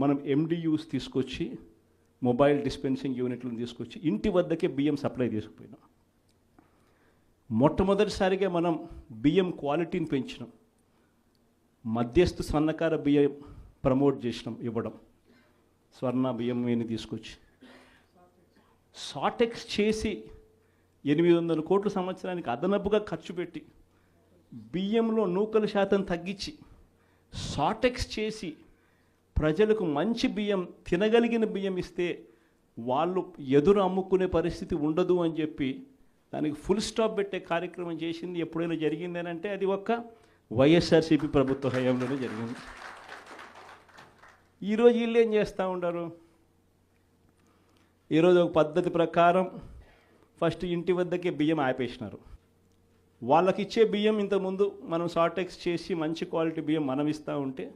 మనం ఎండియూస్ తీసుకొచ్చి mobile dispensing యూనిట్లను తీసుకొచ్చి ఇంటి వద్దకే బియ్యం సప్లై చేసుకుపోయినాం. మొట్టమొదటిసారిగా మనం బియ్యం క్వాలిటీని పెంచినాం. మధ్యస్థ స్వర్ణకార బియ్యం ప్రమోట్ చేసినాం ఇవ్వడం. స్వర్ణ బియ్యం వేని తీసుకొచ్చి. సాటెక్స్ చేసి ఎనిమిది వందల కోట్ల సంవత్సరానికి అదనపుగా ఖర్చు పెట్టి బియ్యంలో నూకల శాతం తగ్గించి సాటెక్స్ చేసి ప్రజలకు మంచి బియ్యం తినగలిగిన బియ్యం ఇస్తే వాళ్ళు ఎదురు అమ్ముకునే పరిస్థితి ఉండదు అని చెప్పి దానికి ఫుల్ స్టాప్ పెట్టే కార్యక్రమం చేసింది ఎప్పుడైనా జరిగింది అంటే అది ఒక్క వైఎస్ఆర్సీపీ ప్రభుత్వ హయాంలోనే జరిగింది. ఈరోజు వీళ్ళు ఏం చేస్తూ ఉంటారు ఈరోజు ఒక పద్ధతి ప్రకారం ఫస్ట్ ఇంటి వద్దకే బియ్యం ఆపేసినారు. వాళ్ళకి ఇచ్చే బియ్యం ఇంతకుముందు మనం షార్టెక్స్ చేసి మంచి క్వాలిటీ బియ్యం మనం ఇస్తూ ఉంటే